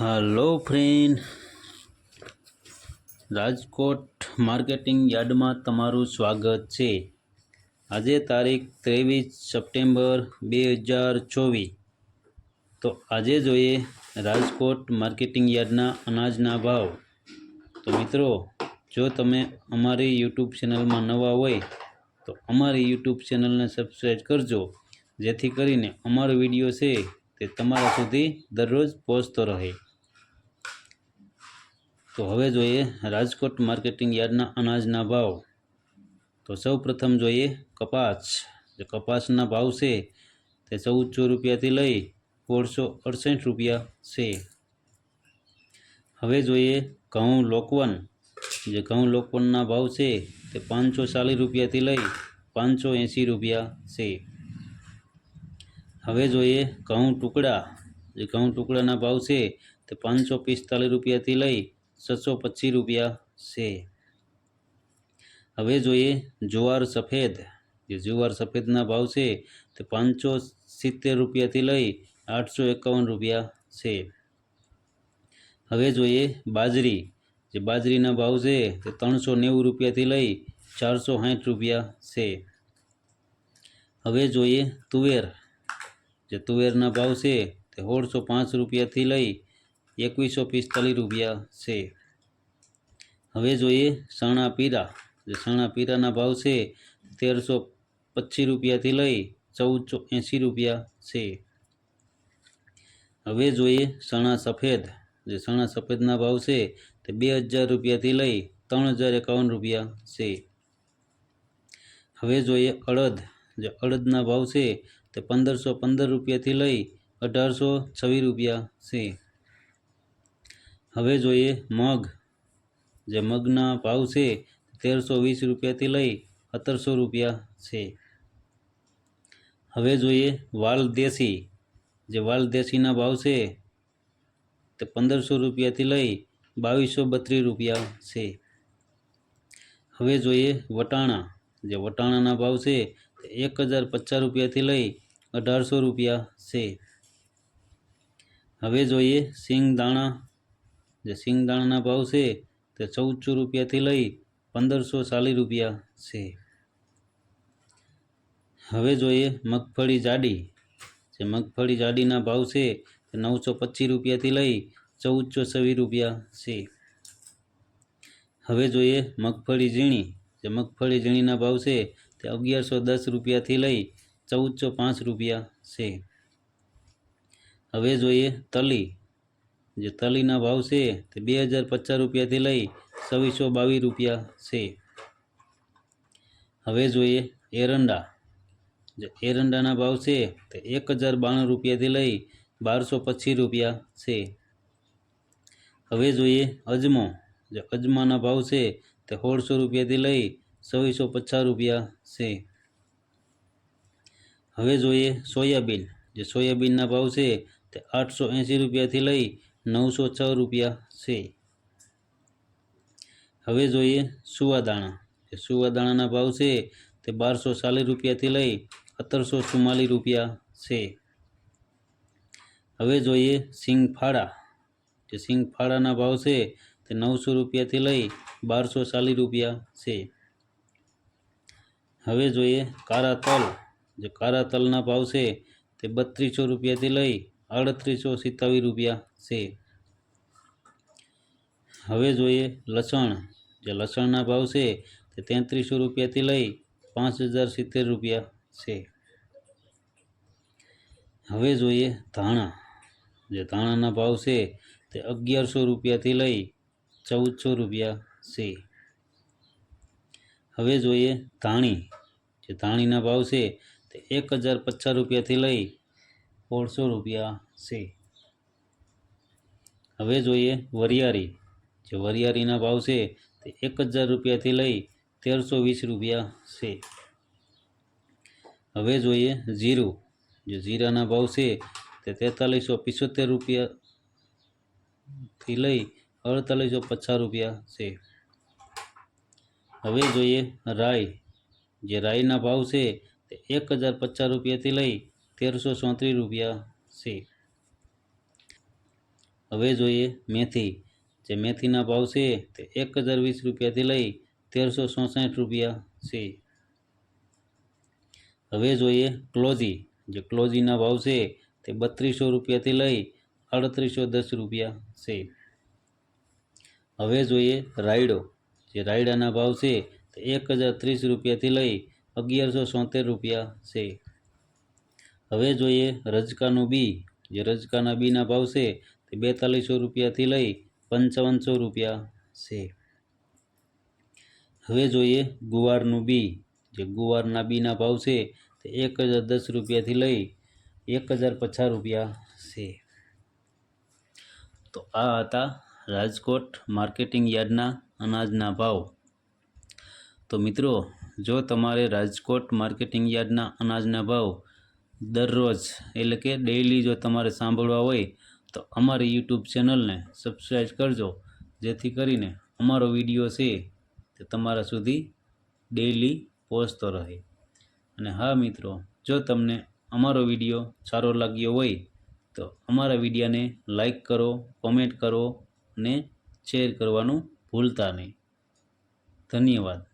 Hello friend Rajkot marketing યાર્ડમાં તમારું સ્વાગત છે. આજે તારીખ ત્રેવીસ સપ્ટેમ્બર બે હજાર ચોવીસ. તો આજે જોઈએ રાજકોટ માર્કેટિંગ યાર્ડના અનાજના ભાવ. તો મિત્રો, જો તમે અમારી યુટ્યુબ ચેનલમાં નવા હોય, તો અમારી યુટ્યુબ ચેનલને સબસ્ક્રાઈબ કરજો, જેથી કરીને અમારો વીડિયો છે તે તમારા સુધી દરરોજ પહોંચતો રહે. તો હવે જોઈએ રાજકોટ માર્કેટિંગ યાર્ડના અનાજના ભાવ. તો સૌ પ્રથમ જોઈએ કપાસ. જે કપાસના ભાવ છે તે ચૌદસો રૂપિયાથી લઈ સોળસો અડસઠ રૂપિયા છે. હવે જોઈએ ઘઉં લોકવન. જે ઘઉં લોકવનના ભાવ છે તે પાંચસો ચાલીસ રૂપિયાથી લઈ પાંચસો એંસી રૂપિયા છે. હવે જોઈએ ઘઉં ટુકડા. જે ઘઉં ટુકડાના ભાવ છે તે પાંચસો પિસ્તાલીસ રૂપિયાથી લઈ છસો પચીસ રૂપિયા છે. હવે જોઈએ જુવાર સફેદ. જે જુવાર સફેદના ભાવ છે તે પાંચસો સિત્તેર રૂપિયાથી લઈ આઠસો એકાવન રૂપિયા છે. હવે જોઈએ બાજરી. જે બાજરીના ભાવ છે તે ત્રણસો નેવું રૂપિયાથી લઈ ચારસો સાઠ રૂપિયા છે. હવે જોઈએ તુવેર. જે તુવેરના ભાવ છે તે સોળસો પાંચ રૂપિયાથી લઈ એકવીસો પિસ્તાલીસ રૂપિયા છે. હવે જોઈએ સણા પીરા. સણા પીરાના ભાવ છે તેરસો પચીસ રૂપિયાથી લઈ ચૌદસો એંસી રૂપિયા છે. હવે જોઈએ સણા સફેદ. જે સણા સફેદના ભાવ છે તે બે હજાર રૂપિયાથી લઈ ત્રણ હજાર એકાવન રૂપિયા છે. હવે જોઈએ અડદ. જે અડદના ભાવ છે તે પંદરસો પંદર રૂપિયાથી લઈ અઢારસો છવ્વીસ રૂપિયા છે. હવે જોઈએ મગ. જે મગના ભાવ છે તેરસો વીસ રૂપિયાથી લઈ સત્તરસો રૂપિયા છે. હવે જોઈએ વાલ દેશી. જે વાલ દેશીના ભાવ છે તે પંદરસો રૂપિયાથી લઈ બાવીસો બત્રીસ રૂપિયા છે. હવે જોઈએ વટાણા. જે વટાણાના ભાવ છે તે એક હજાર પચાસ રૂપિયાથી લઈ અઢારસો રૂપિયા છે. હવે જોઈએ સિંગ દાણા જે સિંગદાણાના ભાવ છે તે ચૌદસો રૂપિયાથી લઈ પંદરસો ચાલીસ રૂપિયા છે. હવે જોઈએ મગફળી જાડી. જે મગફળી જાડીના ભાવ છે તે નવસો પચીસ રૂપિયાથી લઈ ચૌદસો છવ્વીસ રૂપિયા છે. હવે જોઈએ મગફળી ઝીણી. જે મગફળી ઝીણીના ભાવ છે તે અગિયારસો દસ રૂપિયાથી લઈ ચૌદસો પાંચ રૂપિયા છે. હવે જોઈએ તલી. જે તલીના ભાવ છે તે બે હજાર પચાસ રૂપિયાથી લઈ છવ્વીસો બાવીસ રૂપિયા છે. હવે જોઈએ એરંડા. જે એરંડાના ભાવ છે તે એક હજાર બાણું રૂપિયાથી લઈ બારસો પચીસ રૂપિયા છે. હવે જોઈએ અજમો. જે અજમાના ભાવ છે તે સોળસો રૂપિયાથી લઈ છવ્વીસો પચાસ રૂપિયા છે. હવે જોઈએ સોયાબીન. જે સોયાબીનના ભાવ છે તે આઠસો એંસી રૂપિયાથી લઈ નવસો છ રૂપિયા છે. હવે જોઈએ સુવાદાણા. સુવાદાણાના ભાવ છે તે બારસો ચાલીસ રૂપિયાથી લઈ સત્તરસો ચુમ્માલીસ રૂપિયા છે. હવે જોઈએ સિંગફાળા. જે સિંગફાળાના ભાવ છે તે નવસો રૂપિયાથી લઈ બારસો ચાલીસ રૂપિયા છે. હવે જોઈએ કારા તલ જે કારા તલના ભાવ છે તે બત્રીસો રૂપિયાથી લઈ આડત્રીસો સિત્તાવીસ રૂપિયા છે. હવે જોઈએ લસણ. જે લસણના ભાવ છે તે તેત્રીસો રૂપિયાથી લઈ પાંચ હજાર સિત્તેર રૂપિયા છે. હવે જોઈએ ધાણા. જે ધાણાના ભાવ છે તે અગિયારસો રૂપિયાથી લઈ ચૌદસો રૂપિયા છે. હવે જોઈએ ધાણી. જે ધાણીના ભાવ છે તે એક હજાર પચાસ રૂપિયાથી લઈ સોળસો રૂપિયા છે. હવે જોઈએ વરિયાળી. જે વરિયાળીના ભાવ છે તે એક હજાર રૂપિયાથી લઈ તેરસો વીસ રૂપિયા છે. હવે જોઈએ જીરું. જે જીરાના ભાવ છે તે તેતાલીસો પિચોતેર રૂપિયાથી લઈ અડતાલીસો પચાસ રૂપિયા છે. હવે જોઈએ રાઈ. જે રાઈના ભાવ છે તે એક હજાર પચાસ રૂપિયાથી લઈ તેરસો ચોત્રીસ રૂપિયા છે. હવે જોઈએ મેથી. જે મેથીના ભાવ છે તે એક હજાર વીસ રૂપિયાથી લઈ તેરસો ચોસાઠ રૂપિયા છે. હવે જોઈએ ક્લોઝી જે ક્લોઝીના ભાવ છે તે બત્રીસો રૂપિયાથી લઈ આડત્રીસો દસ રૂપિયા છે. હવે જોઈએ રાયડો. જે રાયડાના ભાવ છે તે એક હજાર ત્રીસ રૂપિયાથી લઈ અગિયારસો સોતેર રૂપિયા છે. હવે જોઈએ રજકાનું બી. જે રજકાના બીના ભાવ છે તે બેતાલીસો રૂપિયાથી લઈ પંચાવનસો રૂપિયા છે. હવે જોઈએ ગુવારનું બી. જે ગુવારના બીના ભાવ છે તે એક હજાર દસ રૂપિયાથી લઈ એક હજાર પચાસ રૂપિયા છે. તો આ હતા રાજકોટ માર્કેટિંગ યાર્ડના અનાજના ભાવ. તો મિત્રો, જો તમારે રાજકોટ માર્કેટિંગ યાર્ડના અનાજના ભાવ દરરોજ એટલે કે ડેઈલી જો તમારે સાંભળવા હોય તો અમારી યુટ્યુબ ચેનલને સબસ્ક્રાઈબ કરજો, જેથી કરીને અમારો વીડિયો છે તે તમારા સુધી ડેઈલી પહોંચતો રહે. અને હા મિત્રો, જો તમને અમારો વીડિયો સારો લાગ્યો હોય, તો અમારા વિડીયાને લાઈક કરો કોમેન્ટ કરો અને શેર કરવાનું ભૂલતા નહીં. ધન્યવાદ.